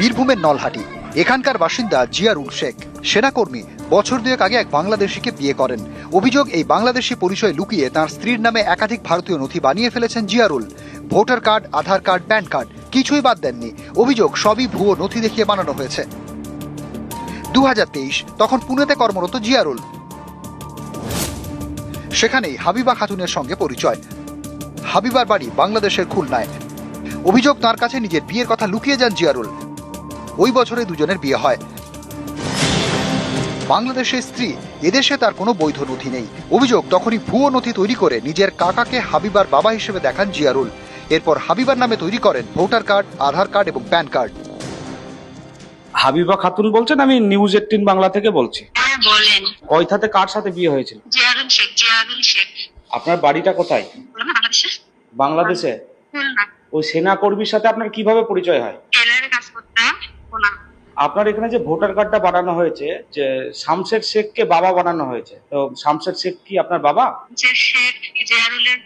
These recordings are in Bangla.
বীরভূমের নলহাটি। এখানকার বাসিন্দা জিয়ারুল শেখ। সেনাকর্মী বছর দুয়েক আগে এক বাংলাদেশিকে বিয়ে করেন। অভিযোগ, এই বাংলাদেশি পরিচয় লুকিয়ে তার স্ত্রীর নামে একাধিক ভারতীয় নথি বানিয়ে ফেলেছেন Ziarul voter card, Aadhaar card, PAN card কিছুই বাদ দেননি। অভিযোগ, সবই ভুয়ো নথি দেখিয়ে বানানো হয়েছে। দু হাজার তেইশ, তখন পুনেতে কর্মরত জিয়ারুল সেখানেই হাবিবা খাতুনের সঙ্গে পরিচয়। হাবিবার বাড়ি বাংলাদেশের খুলনায়। অভিযোগ, তার কাছে নিজের বিয়ের কথা লুকিয়ে যান জিয়ারুল ওই বছরে দুজনের বিয়ে হয়। বাংলাদেশের স্ত্রী এদেশে তার কোনো বৈধ নথি নেই। অভিযোগ তখনই ভুয়ো নথি তৈরি করে নিজের কাকাকে হাবিবার বাবা হিসেবে দেখান জিয়ারুল। এরপর হাবিবার নামে তৈরি করেন ভোটার কার্ড আধার কার্ড এবং প্যান কার্ড। হাবিবা খাতুন বলছেন আমি নিউজ এইটিন বাংলা থেকে বলছি। হ্যাঁ বলেন। কয়থাতে কার সাথে বিয়ে হয়েছিল? জিয়ারুল শেখ জিয়ারুল শেখ। আপনার বাড়িটা কোথায়? বাংলাদেশে? বাংলাদেশে? ওই সেনা কর্মীর সাথে আপনার কীভাবে পরিচয় হয়? টেলারের কাজ করতাম। আপনার এখানে যে ভোটার কার্ডটা বানানো হয়েছে যে শামশের শেখকে বাবা বানানো হয়েছে তো শামশের শেখ কি আপনার বাবা? যে শেখ জিয়ারুলের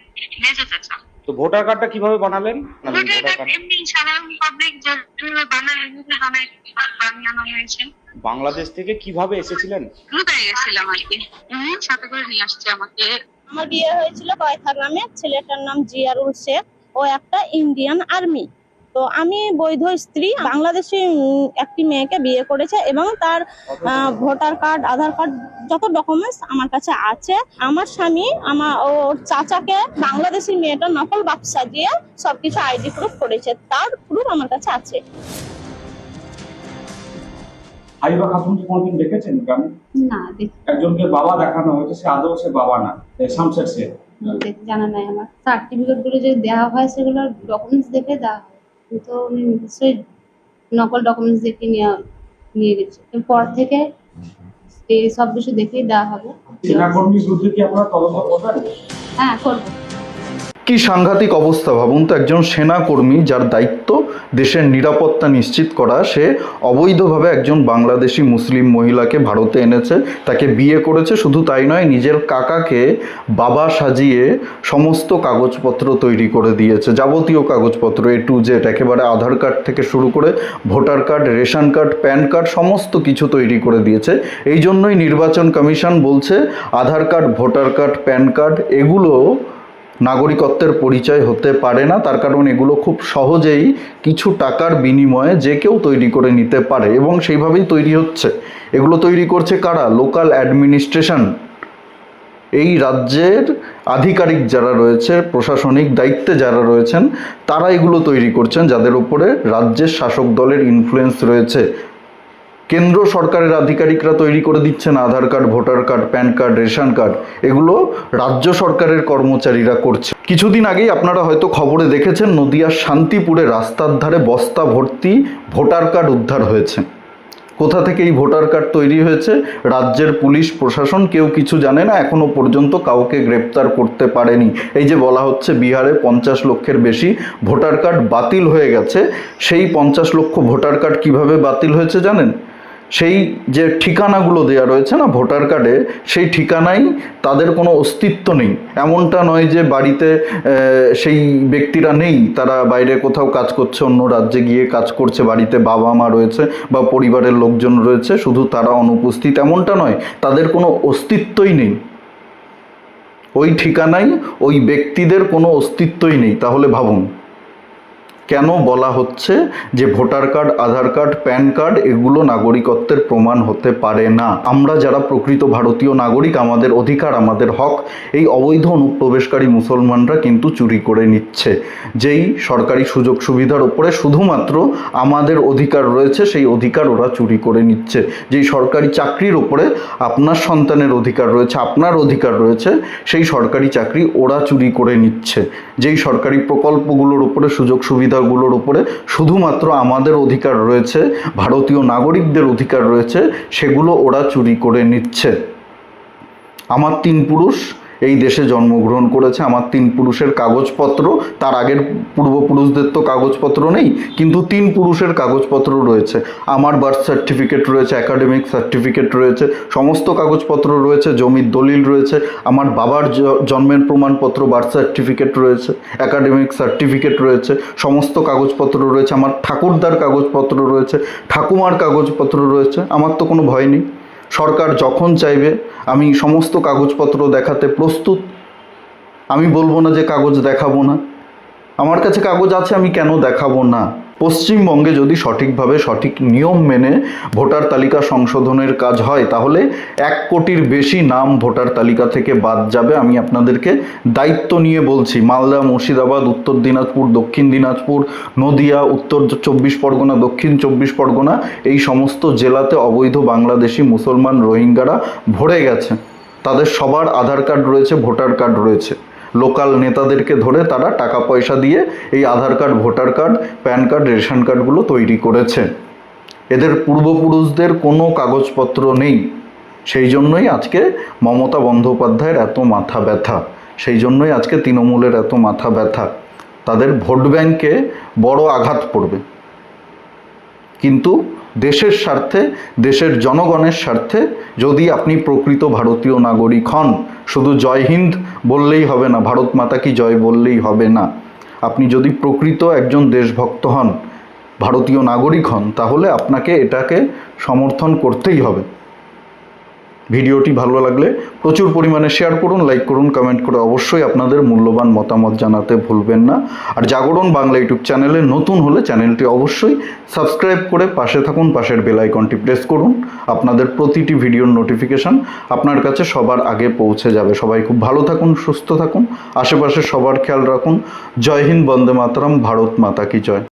মেজো চাচা। তো ভোটার কার্ডটা কীভাবে বানালেন? ভোটার ভোটার কার্ড কার্ড এমনি সাধারণ পাবলিক যেভাবে বানায় বানায় বানিয়ে হয়েছে। বাংলাদেশ থেকে কীভাবে এসেছিলেন? লুকাই গেছিলাম আর কি। সাথে করে নিয়ে আসছে আমাকে। আমার বিয়ে হয়েছিল কয়থা গ্রামে? ছেলেটার নাম জিয়ারুল শেখ। ও একটা ইন্ডিয়ান আর্মি তো আমি বৈধ স্ত্রী বাংলাদেশি একটি মেয়েকে বিয়ে করেছে এবং তার ভোটার কার্ড আধার কার্ড যত ডকুমেন্টস আমার কাছে আছে আমার স্বামী আমার ওর চাচাকে বাংলাদেশি মেয়েটা নকল বাপ সাজিয়ে সবকিছু আইডি প্রুফ করেছে তার প্রুফ আমার কাছে আছে। হাবিবা খাতুন কোনদিন দেখেছেন গ্রামে? না দেখ। একজনকে বাবা দেখানো হয়েছে সে আদৌ সে বাবা না জানা নাই আমার। সার্টিফিকেটগুলো যদি দেওয়া হয় সেগুলো ডকুমেন্টস দেখে দেওয়া হয়। কিন্তু উনি নিশ্চয়ই নকল ডকুমেন্টস দেখে নিয়ে নিয়ে গেছে। পর থেকে এই সব কিছু দেখেই দেওয়া হবে। হ্যাঁ করব। কি সাংঘাতিক অবস্থা ভাবুন তো, একজন সেনাকর্মী যার দায়িত্ব দেশের নিরাপত্তা নিশ্চিত করা, সে অবৈধভাবে একজন বাংলাদেশি মুসলিম মহিলাকে ভারতে এনেছে, তাকে বিয়ে করেছে, শুধু তাই নয়, নিজের কাকাকে বাবা সাজিয়ে সমস্ত কাগজপত্র তৈরি করে দিয়েছে, যাবতীয় কাগজপত্র এ টু জেড একেবারে আধার কার্ড থেকে শুরু করে voter card, ration card, PAN card, সমস্ত কিছু তৈরি করে দিয়েছে। এই জন্যই নির্বাচন কমিশন বলছে, Aadhaar card, voter card, PAN card, এগুলো নাগরিকত্বের পরিচয় হতে পারে না, তার কারণ এগুলো খুব সহজেই কিছু টাকার বিনিময়ে যে কেউ তৈরি করে নিতে পারে এবং সেইভাবেই তৈরি হচ্ছে। এগুলো তৈরি করছে কারা? Local administration. এই রাজ্যের আধিকারিক যারা রয়েছে, প্রশাসনিক দায়িত্বে যারা রয়েছেন, তারা এগুলো তৈরি করছেন, যাদের উপরে রাজ্যের শাসক দলের ইনফ্লুয়েন্স রয়েছে। কেন্দ্র সরকারের আধিকারিকরা তৈরি করে দিচ্ছেন Aadhaar card, voter card, PAN card, ration card. এগুলো রাজ্য সরকারের কর্মচারীরা করছে। কিছুদিন আগেই আপনারা হয়তো খবরে দেখেছেন, নদিয়ার শান্তিপুরে রাস্তার ধারে বস্তা ভর্তি ভোটার কার্ড উদ্ধার হয়েছে। কোথা থেকে এই ভোটার কার্ড তৈরি হয়েছে? রাজ্যের পুলিশ, প্রশাসন, কেউ কিছু জানে না, এখনও পর্যন্ত কাউকে গ্রেপ্তার করতে পারেনি। এই যে বলা হচ্ছে, বিহারে পঞ্চাশ লক্ষের বেশি ভোটার কার্ড বাতিল হয়ে গেছে। সেই পঞ্চাশ লক্ষ ভোটার কার্ড কীভাবে বাতিল হয়েছে জানেন? সেই যে ঠিকানাগুলো দেওয়া রয়েছে না ভোটার কার্ডে, সেই ঠিকানাই তাদের কোনো অস্তিত্ব নেই। এমনটা নয় যে বাড়িতে সেই ব্যক্তিরা নেই। তারা বাইরে কোথাও কাজ করছে, অন্য রাজ্যে গিয়ে কাজ করছে, বাড়িতে বাবা মা রয়েছে বা পরিবারের লোকজন রয়েছে, শুধু তারা অনুপস্থিত। এমনটা নয়, তাদের কোনো অস্তিত্বই নেই। ওই ঠিকানায় ওই ব্যক্তিদের কোনো অস্তিত্বই নেই। তাহলে ভাবুন। কেন বলা হচ্ছে যে voter card, Aadhaar card, PAN card এগুলো নাগরিকত্বের প্রমাণ হতে পারে না? আমরা যারা প্রকৃত ভারতীয় নাগরিক, আমাদের অধিকার, আমাদের হক, এই অবৈধ অনুপ্রবেশকারী মুসলমানরা কিন্তু চুরি করে নিচ্ছে। যেই সরকারি সুযোগ সুবিধার উপরে শুধুমাত্র আমাদের অধিকার রয়েছে, সেই অধিকার ওরা চুরি করে নিচ্ছে। যেই সরকারি চাকরির উপরে আপনার সন্তানের অধিকার রয়েছে, আপনার অধিকার রয়েছে, সেই সরকারি চাকরি ওরা চুরি করে নিচ্ছে। যেই সরকারি প্রকল্পগুলোর উপরে সুযোগ সুবিধাগুলোর উপরে শুধুমাত্র আমাদের অধিকার রয়েছে, ভারতীয় নাগরিকদের অধিকার রয়েছে, সেগুলো ওরা চুরি করে নিচ্ছে। আমার তিন পুরুষ এই দেশে জন্মগ্রহণ করেছে। আমার তিন পুরুষের কাগজপত্র, তার আগের পূর্বপুরুষদের তো কাগজপত্র নেই, কিন্তু তিন পুরুষের কাগজপত্র রয়েছে। আমার বার্থ সার্টিফিকেট রয়েছে একাডেমিক সার্টিফিকেট রয়েছে, সমস্ত কাগজপত্র রয়েছে, জমির দলিল রয়েছে, আমার বাবার জন্মের প্রমাণপত্র বার্থ সার্টিফিকেট রয়েছে একাডেমিক সার্টিফিকেট রয়েছে, সমস্ত কাগজপত্র রয়েছে, আমার ঠাকুরদার কাগজপত্র রয়েছে, ঠাকুমার কাগজপত্র রয়েছে, আমার তো কোনো ভয় নেই। সরকার যখন চাইবে, আমি সমস্ত কাগজপত্র দেখাতে প্রস্তুত। আমি বলব না যে কাগজ দেখাবো না। আমার কাছে কাগজ আছে, আমি কেন দেখাবো না? পশ্চিমবঙ্গে যদি সঠিকভাবে সঠিক নিয়ম মেনে ভোটার তালিকা সংশোধনের কাজ হয়, তাহলে এক কোটির বেশি নাম ভোটার তালিকা থেকে বাদ যাবে। আমি আপনাদেরকে দায়িত্ব নিয়ে বলছি। মালদা, মুর্শিদাবাদ, উত্তর দিনাজপুর, দক্ষিণ দিনাজপুর, নদিয়া, উত্তর চব্বিশ পরগনা, দক্ষিণ চব্বিশ পরগনা, এই সমস্ত জেলাতে অবৈধ বাংলাদেশি মুসলমান রোহিঙ্গারা ভরে গেছে। তাদের সবার আধার কার্ড রয়েছে, ভোটার কার্ড রয়েছে। লোকাল নেতাদেরকে ধরে তারা টাকা পয়সা দিয়ে এই Aadhaar card, voter card, PAN card, ration কার্ডগুলো তৈরি করেছে। এদের পূর্বপুরুষদের কোনো কাগজপত্র নেই। সেই জন্যই আজকে মমতা বন্দ্যোপাধ্যায়ের এত মাথা ব্যথা। সেই জন্যই আজকে তৃণমূলের এত মাথা ব্যথা। তাদের ভোট ব্যাংকে বড় আঘাত পড়বে। কিন্তু দেশের স্বার্থে, দেশের জনগণের স্বার্থে যদি আপনি প্রকৃত ভারতীয় নাগরিক হন শুধু জয় হিন্দ বললেই হবে না, ভারত মাতা কি জয় বললেই হবে না। আপনি যদি প্রকৃত একজন দেশভক্ত হন, ভারতীয় নাগরিক হন, তাহলে আপনাকে এটাকে সমর্থন করতেই হবে। ভিডিওটি ভালো লাগলে প্রচুর পরিমাণে শেয়ার করুন লাইক করুন কমেন্ট করে অবশ্যই আপনাদের মূল্যবান মতামত জানাতে ভুলবেন না। আর জাগরণ বাংলা ইউটিউব চ্যানেলে নতুন হলে চ্যানেলটি অবশ্যই সাবস্ক্রাইব করে পাশে থাকুন, পাশের বেল আইকনটি প্রেস করুন। আপনাদের প্রতিটি ভিডিওর নোটিফিকেশন আপনার কাছে সবার আগে পৌঁছে যাবে। সবাই খুব ভালো থাকুন, সুস্থ থাকুন, আশেপাশে সবার খেয়াল রাখুন। জয় হিন্দ, বন্দে মাতরম, ভারত মাতা কি জয়।